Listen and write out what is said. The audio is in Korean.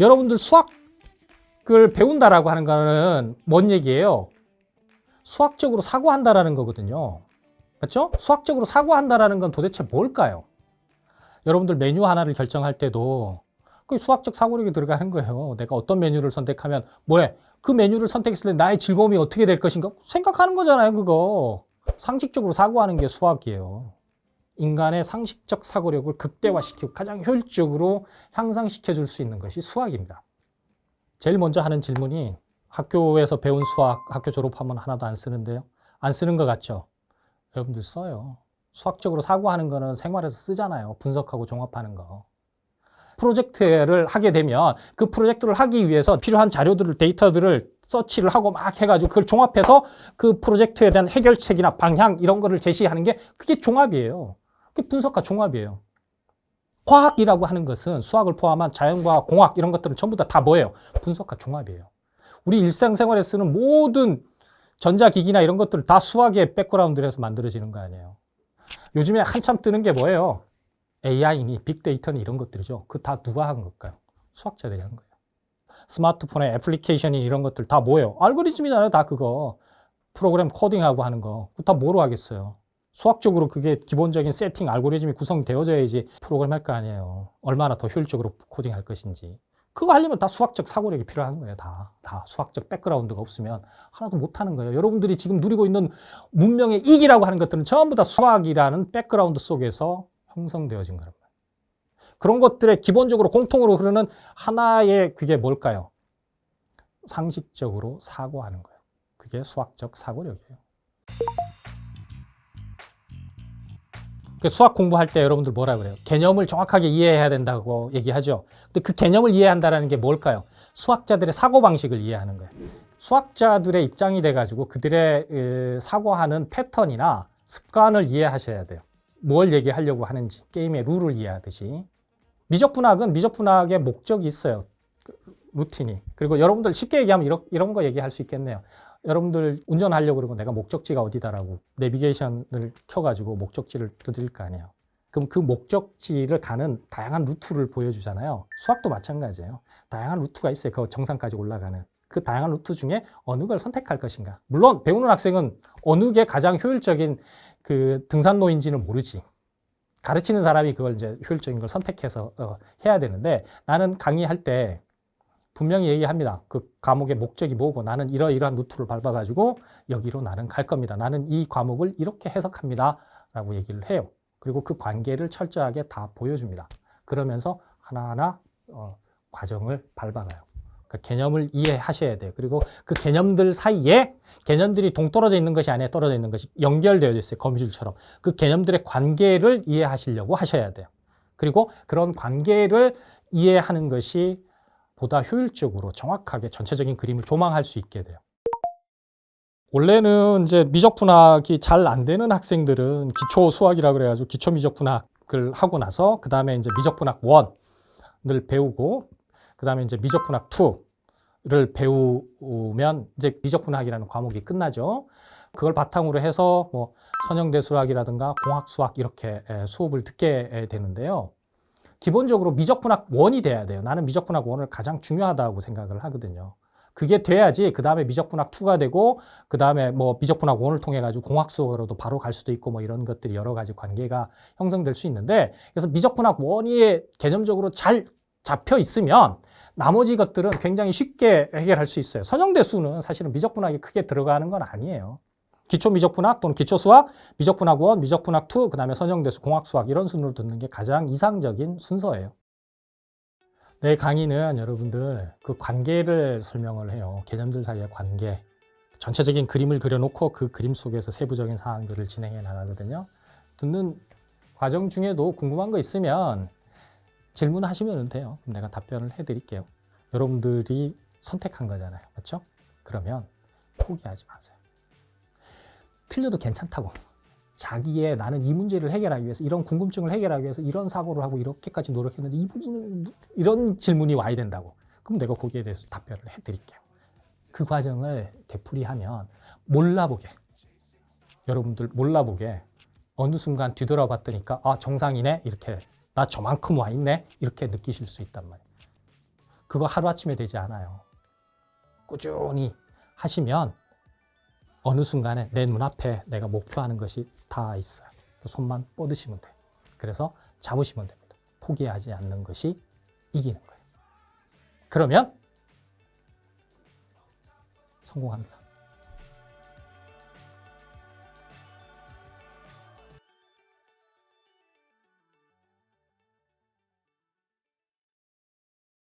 여러분들 수학을 배운다라고 하는 거는 뭔 얘기예요? 수학적으로 사고한다라는 거거든요. 맞죠? 수학적으로 사고한다라는 건 도대체 뭘까요? 여러분들 메뉴 하나를 결정할 때도 그 수학적 사고력이 들어가는 거예요. 내가 어떤 메뉴를 선택하면 뭐해? 그 메뉴를 선택했을 때 나의 즐거움이 어떻게 될 것인가 생각하는 거잖아요. 그거 상식적으로 사고하는 게 수학이에요. 인간의 상식적 사고력을 극대화시키고 가장 효율적으로 향상시켜 줄 수 있는 것이 수학입니다. 제일 먼저 하는 질문이 학교에서 배운 수학 학교 졸업하면 하나도 안 쓰는데요. 안 쓰는 것 같죠? 여러분들 써요. 수학적으로 사고하는 거는 생활에서 쓰잖아요. 분석하고 종합하는 거. 프로젝트를 하게 되면 그 프로젝트를 하기 위해서 필요한 자료들을 데이터들을 서치를 하고 막 해가지고 그걸 종합해서 그 프로젝트에 대한 해결책이나 방향 이런 거를 제시하는 게 그게 종합이에요. 그게 분석과 종합이에요. 과학이라고 하는 것은 수학을 포함한 자연과학, 공학 이런 것들은 전부 다 다 뭐예요? 분석과 종합이에요. 우리 일상생활에 쓰는 모든 전자기기나 이런 것들 다 수학의 백그라운드에서 만들어지는 거 아니에요. 요즘에 한참 뜨는 게 뭐예요? AI니 빅데이터니 이런 것들이죠. 그 다 누가 한 걸까요? 수학자들이 한 거예요. 스마트폰의 애플리케이션이 이런 것들 다 뭐예요? 알고리즘이잖아요. 다 그거. 프로그램 코딩하고 하는 거. 다 뭐로 하겠어요? 수학적으로 그게 기본적인 세팅 알고리즘이 구성되어져야지 프로그램 할 거 아니에요. 얼마나 더 효율적으로 코딩할 것인지. 그거 하려면 다 수학적 사고력이 필요한 거예요. 다. 다 수학적 백그라운드가 없으면 하나도 못 하는 거예요. 여러분들이 지금 누리고 있는 문명의 이기라고 하는 것들은 전부 다 수학이라는 백그라운드 속에서 형성되어진 거란 말이에요. 그런 것들의 기본적으로 공통으로 흐르는 하나의 그게 뭘까요? 상식적으로 사고하는 거예요. 그게 수학적 사고력이에요. 수학 공부할 때 여러분들 뭐라 그래요? 개념을 정확하게 이해해야 된다고 얘기하죠. 근데 그 개념을 이해한다는 게 뭘까요? 수학자들의 사고 방식을 이해하는 거예요. 수학자들의 입장이 돼가지고 그들의 에, 사고하는 패턴이나 습관을 이해하셔야 돼요. 뭘 얘기하려고 하는지 게임의 룰을 이해하듯이 미적분학은 미적분학의 목적이 있어요. 그 루틴이. 그리고 여러분들 쉽게 얘기하면 이런, 이런 거 얘기할 수 있겠네요. 여러분들 운전하려고 그러고 내가 목적지가 어디다라고 내비게이션을 켜가지고 목적지를 두드릴 거 아니에요. 그럼 그 목적지를 가는 다양한 루트를 보여주잖아요. 수학도 마찬가지예요. 다양한 루트가 있어요. 그 정상까지 올라가는. 그 다양한 루트 중에 어느 걸 선택할 것인가. 물론 배우는 학생은 어느 게 가장 효율적인 그 등산로인지는 모르지. 가르치는 사람이 그걸 이제 효율적인 걸 선택해서 어, 해야 되는데 나는 강의할 때 분명히 얘기합니다. 그 과목의 목적이 뭐고 나는 이러이러한 루트를 밟아가지고 여기로 나는 갈 겁니다. 나는 이 과목을 이렇게 해석합니다. 라고 얘기를 해요. 그리고 그 관계를 철저하게 다 보여줍니다. 그러면서 하나하나 어, 과정을 밟아가요. 그 개념을 이해하셔야 돼요. 그리고 그 개념들 사이에 개념들이 동떨어져 있는 것이 아니라 떨어져 있는 것이 연결되어 있어요. 거미줄처럼. 그 개념들의 관계를 이해하시려고 하셔야 돼요. 그리고 그런 관계를 이해하는 것이 보다 효율적으로 정확하게 전체적인 그림을 조망할 수 있게 돼요. 원래는 이제 미적분학이 잘 안 되는 학생들은 기초 수학이라 그래가지고 기초 미적분학을 하고 나서 그 다음에 이제 미적분학 1을 배우고 그 다음에 이제 미적분학 2를 배우면 이제 미적분학이라는 과목이 끝나죠. 그걸 바탕으로 해서 뭐 선형대 수학이라든가 공학 수학 이렇게 수업을 듣게 되는데요. 기본적으로 미적분학 원이 돼야 돼요. 나는 미적분학 원을 가장 중요하다고 생각을 하거든요. 그게 돼야지 그 다음에 미적분학 2가 되고 그 다음에 뭐 미적분학 원을 통해 가지고 공학수학으로도 바로 갈 수도 있고 뭐 이런 것들이 여러 가지 관계가 형성될 수 있는데 그래서 미적분학 원이 개념적으로 잘 잡혀 있으면 나머지 것들은 굉장히 쉽게 해결할 수 있어요. 선형대수는 사실은 미적분학이 크게 들어가는 건 아니에요. 기초 미적분학 또는 기초 수학, 미적분학 1, 미적분학 2, 그다음에 선형대수, 공학 수학 이런 순으로 듣는 게 가장 이상적인 순서예요. 내 강의는 여러분들 그 관계를 설명을 해요. 개념들 사이의 관계. 전체적인 그림을 그려놓고 그 그림 속에서 세부적인 사항들을 진행해 나가거든요. 듣는 과정 중에도 궁금한 거 있으면 질문하시면 돼요. 그럼 내가 답변을 해드릴게요. 여러분들이 선택한 거잖아요. 그렇죠? 그러면 포기하지 마세요. 틀려도 괜찮다고. 자기의 나는 이 문제를 해결하기 위해서 이런 궁금증을 해결하기 위해서 이런 사고를 하고 이렇게까지 노력했는데 이 부분은 이런 질문이 와야 된다고. 그럼 내가 거기에 대해서 답변을 해드릴게요. 그 과정을 되풀이하면 몰라보게 여러분들 몰라보게 어느 순간 뒤돌아봤더니까 아 정상이네 이렇게 나 저만큼 와 있네 이렇게 느끼실 수 있단 말이에요. 그거 하루아침에 되지 않아요. 꾸준히 하시면 어느 순간에 내 눈앞에 내가 목표하는 것이 다 있어요. 그 손만 뻗으시면 돼요. 그래서 잡으시면 됩니다. 포기하지 않는 것이 이기는 거예요. 그러면 성공합니다.